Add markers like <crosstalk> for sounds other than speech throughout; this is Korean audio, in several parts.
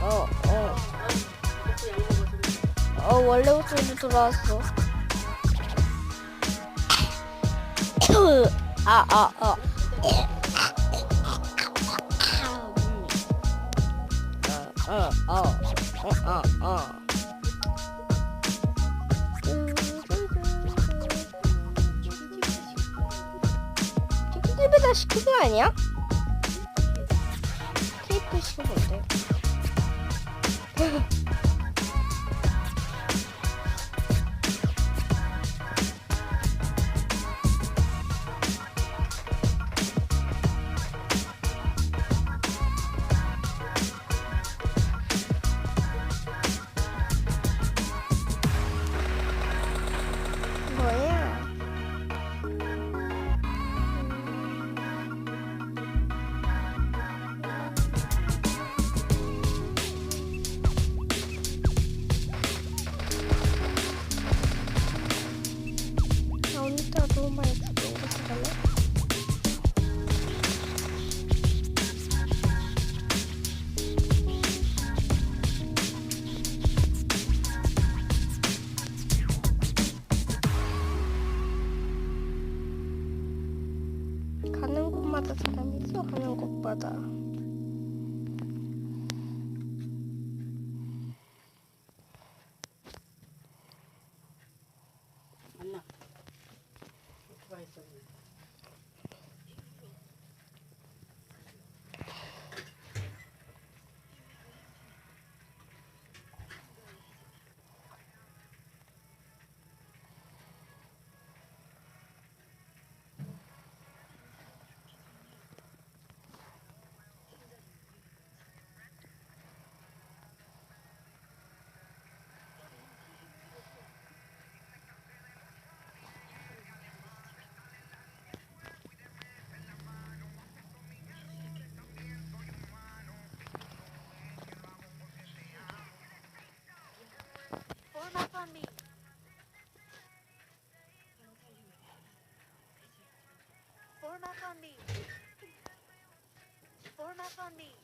어, 어, 어. 원래 목소리 돌아왔어. 아, 아, 아. 어, 어, 어, 어, 어. 플래시 그거 아니야? 테이프 시켜도 돼. 사람이 수하는 것보다. Me.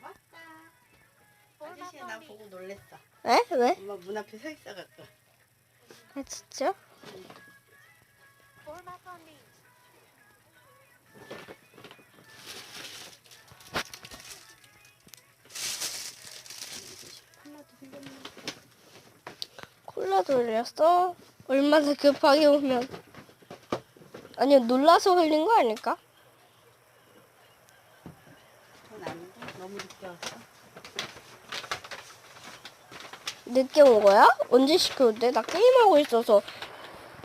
맞다. Form up 아저씨 on 나. 보고 놀랬어. 에? 왜? 엄마 문 앞에 서 있어갖고. 아 진짜? 생겼네. 콜라도 흘렸어? 얼마나 급하게 오면 아니요 놀라서 흘린 거 아닐까? 그건 아닌데 너무 늦게 왔어. 늦게 온 거야? 언제 시켰는데? 나 게임하고 있어서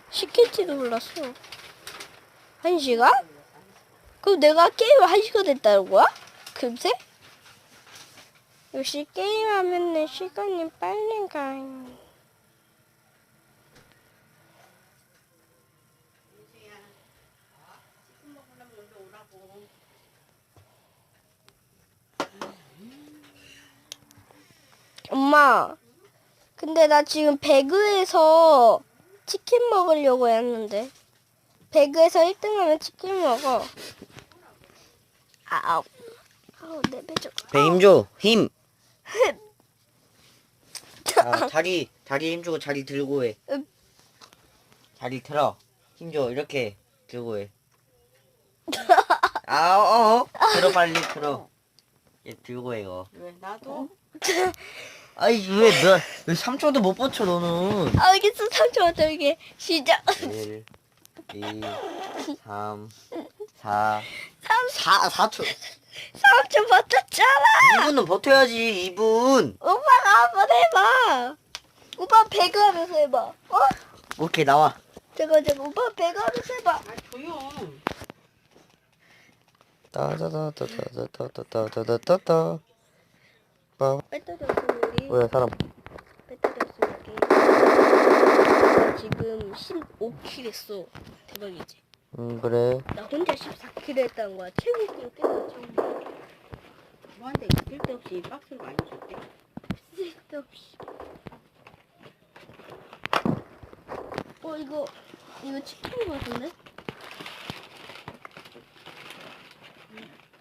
시킬지도 몰랐어 한 시간? 그럼 내가 게임 한 시간 됐다는 거야? 금세? 역시 게임하면은 시간이 빨리 가민수야. 치킨 먹으려면 먼저 오라고. 엄마 근데 나 지금 배그에서 치킨 먹으려고 했는데 배그에서 1등하면 치킨 먹어 아우 아우 내배 좀 배 힘 줘. 힘. 아, 자리 자리 힘 주고 자리 들고 해. 음. 자리 틀어. 힘 줘. 이렇게 들고 해. <laughs> 아, 어, 어. 들어 빨리 들어. 얘 들고 해 이거. 왜 나도? <laughs> 아이 왜너왜 3초도 못 버텨 너는. 알겠어 3초 저기 시작 1 2 3 4 3, 4 4초. 3초 버텼잖아 2분은 버텨야지. 2분. 오빠가 한번 해봐 오빠 배그 하면서 해봐 어? 오케이 나와. 잠깐 잠깐 오빠 배그 하면서 해봐 아 조용. 따다다다다다다다다다다. 빠. 없으면 우리 뭐야 사람. 배터리 나 지금 15킬 했어 대박이지 음 그래. 나 혼자 14킬 했다는 거야 최고 킬 깨고 처음 뭐한테 쓸데 없이 박스를 많이 줬대. 쓸데 없이 어 이거 이거 치킨 같은데?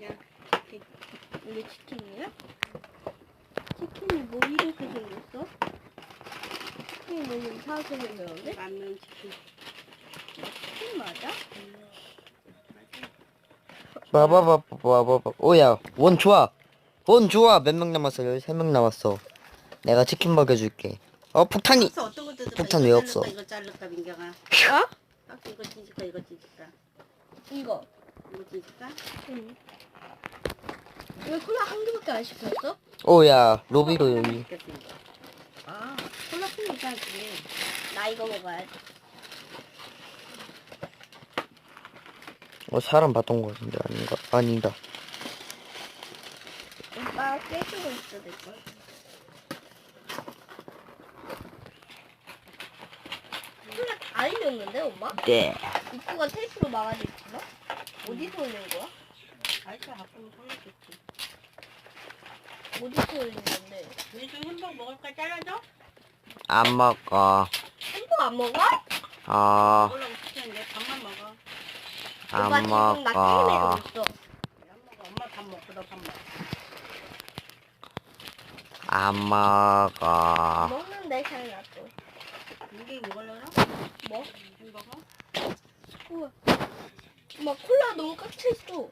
야, 이게 치킨이야? 치킨 치킨이 뭐 이렇게 생겼어? 치킨이 너무 이상하게 생겼는데? 라면 치킨. 치킨 맞아? 빠바바바바바 오야 원 좋아 원 좋아 몇 명 남았어 13명 남았어 내가 치킨 먹여줄게 어 폭탄이 박스 어떤 거 뜯을까? 폭탄 이거 왜 자를까, 없어? 이거 자를까 민경아. 어? 이거 찢을까 이거 찢을까? 이거. 이거 찢을까? 응. 왜 콜라 한 개밖에 안 시켰어? 오야 로비로 여기. 아 콜라 콩 있잖지. 나 이거 먹어야지. 어 사람 봤던 거 같은데 아닌가 아니다 오빠 깨지고 있어 될걸. 콜라 다 흘렸는데 엄마? 네 입구가 테이프로 막아져 있구나? 어디서 흘린 거야? 알짜 바꾸면 콜라겠지. 어디서 흘린 건데? 민수 햄버거 먹을까 잘라줘? 안 먹어 햄버거 안 먹어? 아 먹으려고 시켰는데 밥만 먹어. 안 오빠 지금 나 먹어 게임하고 있어. 안 먹어. 엄마 밥 먹고 너밥 먹어. 안 먹어 먹는데 잘 놔둬. 민경이 먹으려나? 뭐? 햄버거? 우와. 막 콜라 너무 꽉차 있어.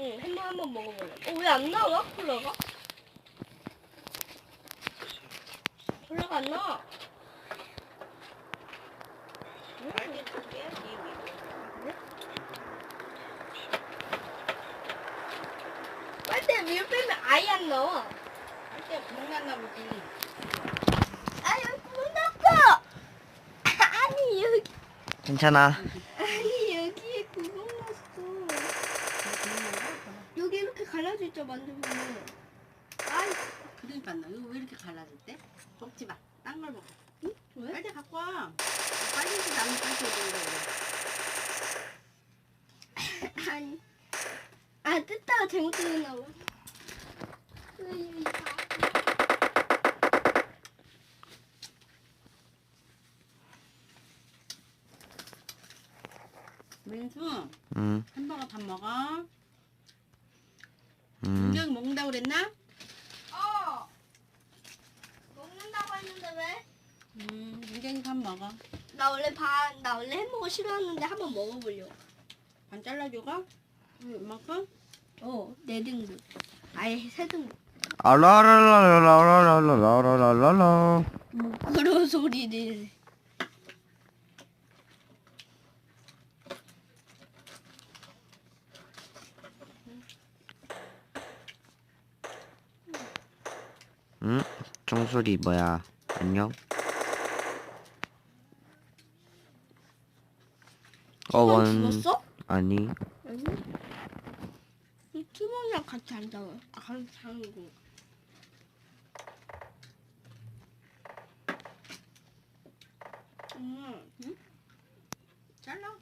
응, 햄버거 한번 먹어볼래. 어, 왜 안 나와, 콜라가? 콜라가 안 나와. 빼야지. 빨대 위로 빼면 아예 안 나와. 알게 구멍났나 보지. 아, 여기 구멍 났어! 아니, 여기, 괜찮아 아니, 여기에 구멍 났어. 여기 이렇게 갈라져 있죠, 만들면. 아이, 그러니까 너 이거 왜 이렇게 갈라졌대? 먹지 마. 딴 걸 먹어. 응? 왜? 빨리 갖고 와. 빨리 좀 나무 빨리 오는다 <laughs> 아니. 아, 뜯다가 잘못 뜯었나 봐. 민수, 음, 햄버거 밥 먹어. 음. 민경이 먹는다고 그랬나? 어. 먹는다고 했는데 왜? 음, 민경이 밥 먹어. 나 원래 반, 나 원래 햄버거 싫어하는데 한번 먹어보려고. 반 잘라줘가? 응, 이만큼? 어, 네 등분. 아예 세 등분. 알라라라라라라라라라라 뭐 그런 소리를. 응? 종소리 뭐야 안녕 어 원 죽었어? 아니 아니. 이 투명이랑 같이 앉아요. 같이 자고. 음, 응? 잘라.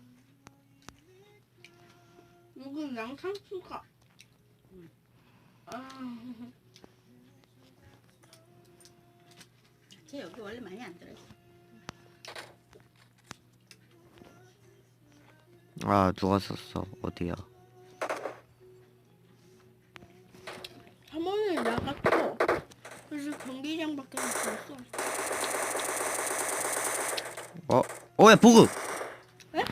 이건 양상추가. 음. 아, 쟤 여기 원래 많이 안 들어있어. 아 누가 썼어 어디야 사모님 나갔어. 그래서 경기장밖에 못 갔어. 어? 어야 보급 에?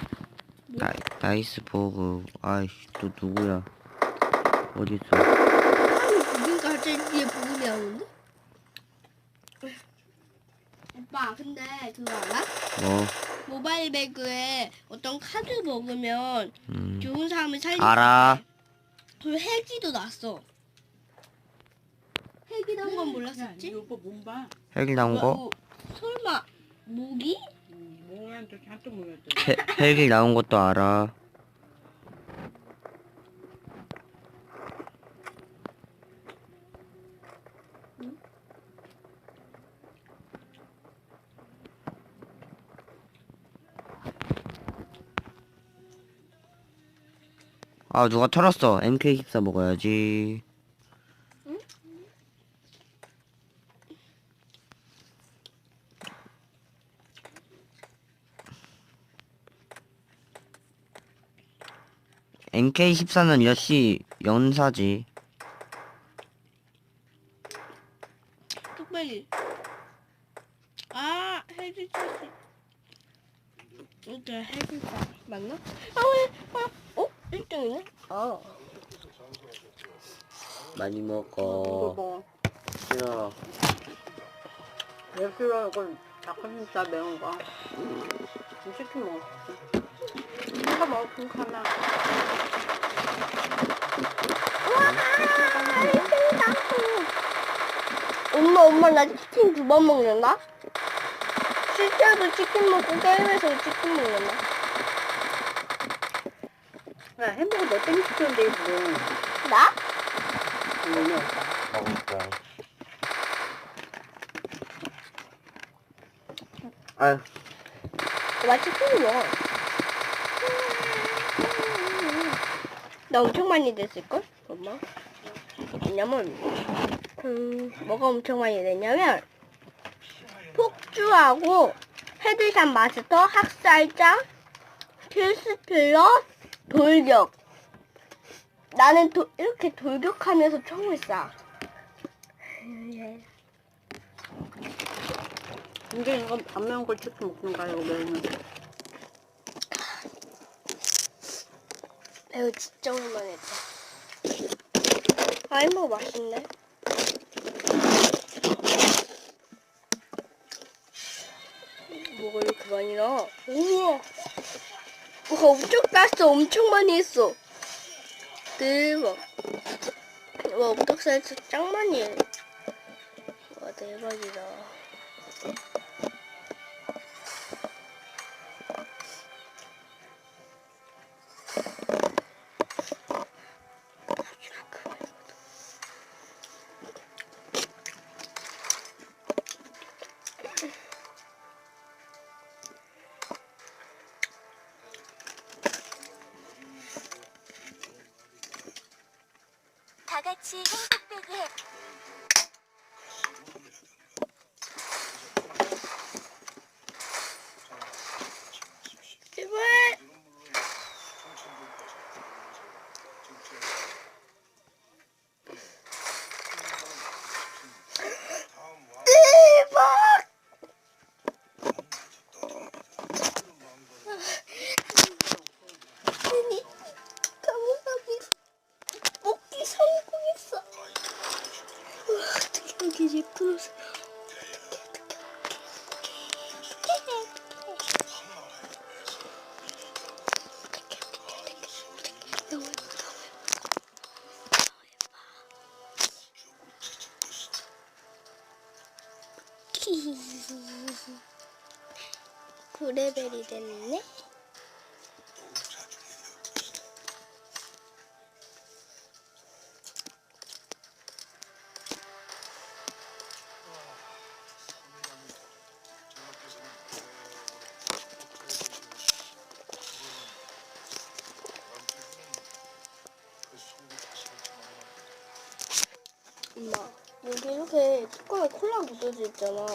나, 나이스 보급 아이씨 또 누구야 어딨어 아니, 그러니까 갑자기 뒤에 부금이 나오는데? 오빠, 근데 그거 알아? 뭐 모바일 배그에 어떤 카드 먹으면 음. 좋은 사람을 살리 알아 그리고 헬기도 났어. 헬기 나온 건 야, 몰랐었지? 이거 오빠 몸 봐. 헬기 나온 거? 뭐, 설마 모기? 음, 잔뜩. 헬- 헬기 나온 것도 알아 아 누가 털었어 MK14 먹어야지 MK14는 여시 연사지. 뚝배기. 아, 해주셨어. 이게 해주사 맞나? 아, 왜? 아, 어? 1등이네? 아. 많이 이거 먹어. 뭐 싫어. 왜 싫어 이건 닭가슴살 매운 거. 치킨 먹었어 이거 먹은 하나 엄마, 엄마, 나 치킨 두 번 먹는다? 실제로도 치킨 먹고 게임에서 치킨 먹는다. 야 햄버거 몇 땡이 시켰는데 지금 나? 너무 없다. 먹을 아유, 나 치킨 먹어. 나 엄청 많이 됐을걸? 엄마? 왜냐면, 음, 뭐가 엄청 많이 됐냐면, 폭주하고, 헤드샷 마스터, 학살자, 필스필러, 돌격. 나는 도, 이렇게 돌격하면서 총을 쏴. 이게 이거 안 매운 걸 치킨 먹는 거야 이거 매우면 매우 진짜 오랜만에 했다. 아이 뭐 맛있네. 뭐가 이렇게 많이 나? 우와. 뭐가 엄청 땄어. 엄청 많이 했어. 대박. 와, 옥덕살에서 짱 많이 해. 와, 대박이다. 다 같이 행복되게 해. 제발. 대박! 아니, 감사합니다. 먹기 성공했어. 우와, 어떻게 여기 이제 풀어서. 어떻게, 어떻게, 어떻게, 어떻게. 너무 예뻐, 너무 예뻐. 너무 예 뻐. 9레벨이 됐네? 뚜껑에 콜라 묻어져 있잖아.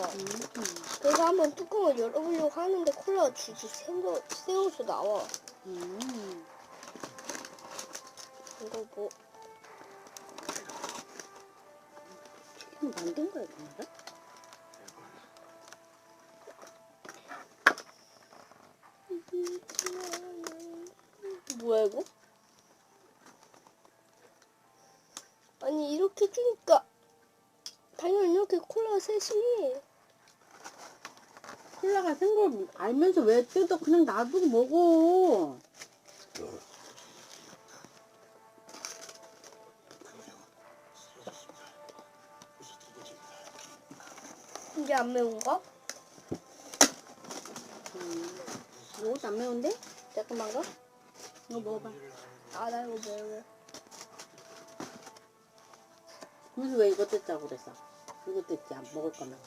그래서 한번 뚜껑을 열어보려고 하는데 콜라가 줄줄 새어, 새어서 나와. 음. 이거 뭐, 치킨 만든 거야 진짜? 뭐야 이거? 셋이 콜라가 센걸 알면서 왜 뜯어 그냥 놔두고 먹어 이게 안 매운가? 이것도 안 매운데? 잠깐만 가. 이거 먹어봐 아 나 이거 매워. 그래서 왜 이거 뜯자고 그랬어 이거 뜯지 안 먹을 거면